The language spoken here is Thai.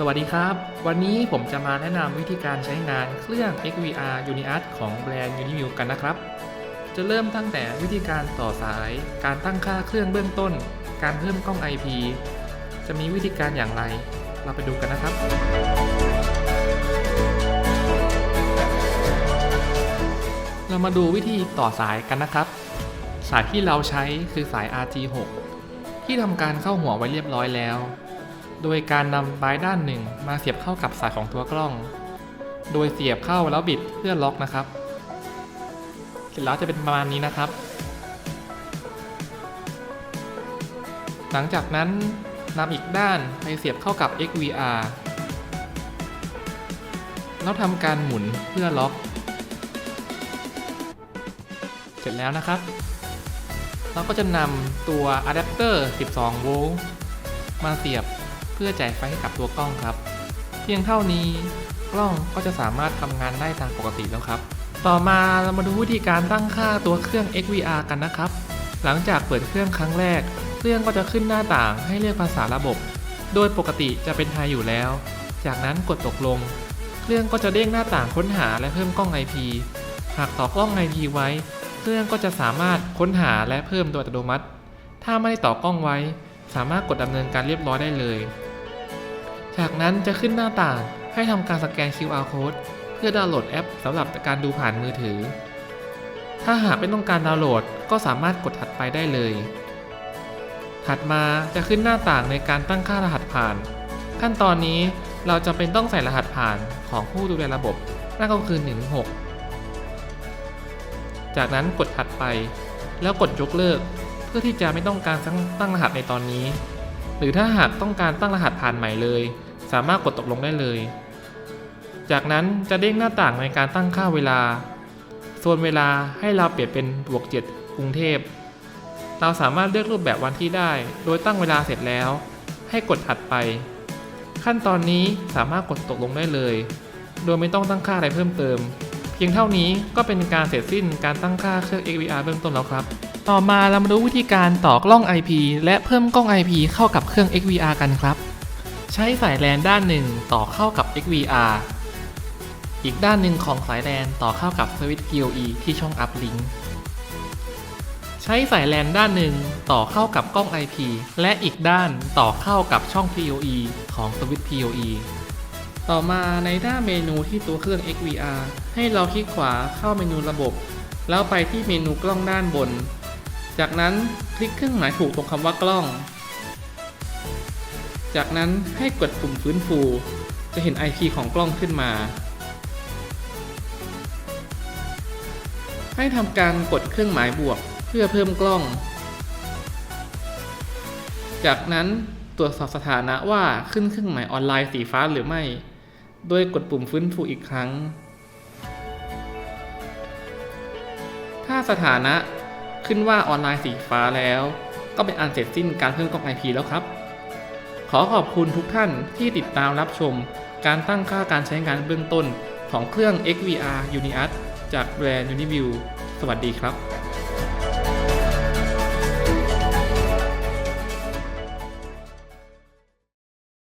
สวัสดีครับ วันนี้ผมจะมาแนะนำวิธีการใช้งานเครื่อง XVR Uniart ของแบรนด์ Uniview กันนะครับ จะเริ่มตั้งแต่วิธีการต่อสาย การตั้งค่าเครื่องเบื้องต้น การเพิ่มกล้อง IP จะมีวิธีการอย่างไร เราไปดูกันนะครับ เรามาดูวิธีต่อสายกันนะครับ สายที่เราใช้คือสาย RG6 ที่ทำการเข้าหัวไว้เรียบร้อยแล้ว โดยการนำปลายด้านหนึ่งมาเสียบเข้ากับสายของตัวกล้อง โดยเสียบเข้าแล้วบิดเพื่อล็อกนะครับ เสร็จแล้วจะเป็นประมาณนี้นะครับ หลังจากนั้นนำอีกด้านไปเสียบเข้ากับ XVR แล้วทำการหมุนเพื่อล็อก เสร็จแล้วนะครับ เราก็จะนำตัวอะแดปเตอร์ 12 โวลต์มาเสียบ พื่อจ่ายไฟให้กับตัวกล้องครับ เพียงเท่านี้กล้องก็จะสามารถทำงานได้ตามปกติแล้วครับ ต่อมาเรามาดูวิธีการตั้งค่าตัวเครื่อง XVR กันนะครับ หลังจากเปิดเครื่องครั้งแรก เครื่องก็จะขึ้นหน้าต่างให้เลือกภาษาระบบ โดยปกติจะเป็นไทยอยู่แล้ว จากนั้นกดตกลง เครื่องก็จะเด้งหน้าต่างค้นหาและเพิ่มกล้อง IP หากต่อกล้อง IP ไว้ เครื่องก็จะสามารถค้นหาและเพิ่มโดยอัตโนมัติ ถ้าไม่ได้ต่อกล้องไว้ สามารถกดดำเนินการเรียบร้อยได้เลย จากนั้นจะขึ้นหน้าต่างให้ทำการสแกน QR code เพื่อดาวน์โหลดแอปสำหรับการดูผ่านมือถือ ถ้าหากไม่ต้องการดาวน์โหลดก็สามารถกดถัดไปได้เลย ถัดมาจะขึ้นหน้าต่างในการตั้งค่ารหัสผ่าน ขั้นตอนนี้เราจะเป็นต้องใส่รหัสผ่านของผู้ดูแลระบบนั่นก็คือ 16 จากนั้นกดถัดไป แล้วกดยกเลิก เพื่อที่จะไม่ต้องการตั้งรหัสในตอนนี้ หรือถ้าหากต้องการตั้งรหัสผ่านใหม่เลย สามารถกดตกลงได้เลย จากนั้นจะเด้งหน้าต่างในการตั้งค่าเวลา ส่วนเวลาให้เราเปลี่ยนเป็นบวก7กรุงเทพ เราสามารถเลือกรูปแบบวันที่ได้ โดยตั้งเวลาเสร็จแล้ว ให้กดถัดไป ขั้นตอนนี้สามารถกดตกลงได้เลย โดยไม่ต้องตั้งค่าอะไรเพิ่มเติม เพียงเท่านี้ก็เป็นการเสร็จสิ้นการตั้งค่าเครื่อง XVR เบื้องต้นแล้วครับต่อมาเรามาดูวิธีการต่อกล้อง IP และเพิ่มกล้อง IP เข้ากับเครื่อง XVR กันครับ ใช้สายแลนด้านหนึ่งต่อเข้ากับ XVR อีกด้านหนึ่งของสายแลนต่อเข้ากับสวิตช์ PoE ที่ช่อง Uplink ใช้สายแลนด้านหนึ่งต่อเข้ากับกล้อง IP และอีกด้านต่อเข้ากับช่อง PoE ของสวิตช์ PoE ต่อมาในหน้าเมนูที่ตัวเครื่อง XVR ให้เราคลิกขวาเข้าเมนูระบบ แล้วไปที่เมนูกล้องด้านบน จากนั้นคลิกเครื่องหมายถูกตรงคำว่ากล้อง จากนั้นให้กดปุ่มฟื้นฟู จะเห็น IP ของกล้องขึ้นมา ให้ทำการกดเครื่องหมายบวกเพื่อเพิ่มกล้อง จากนั้นตรวจสอบสถานะว่าขึ้นเครื่องหมายออนไลน์สีฟ้าหรือไม่ โดยกดปุ่มฟื้นฟูอีกครั้ง ถ้าสถานะขึ้นว่าออนไลน์สีฟ้าแล้ว ก็เป็นอันเสร็จสิ้นการเพิ่มกล้อง IP แล้วครับ ขอขอบคุณทุกท่านที่ติดตามรับชม การตั้งค่าการใช้งานเบื้องต้นของเครื่อง XVR Uniart จากแบรนด์ Uniview สวัสดีครับ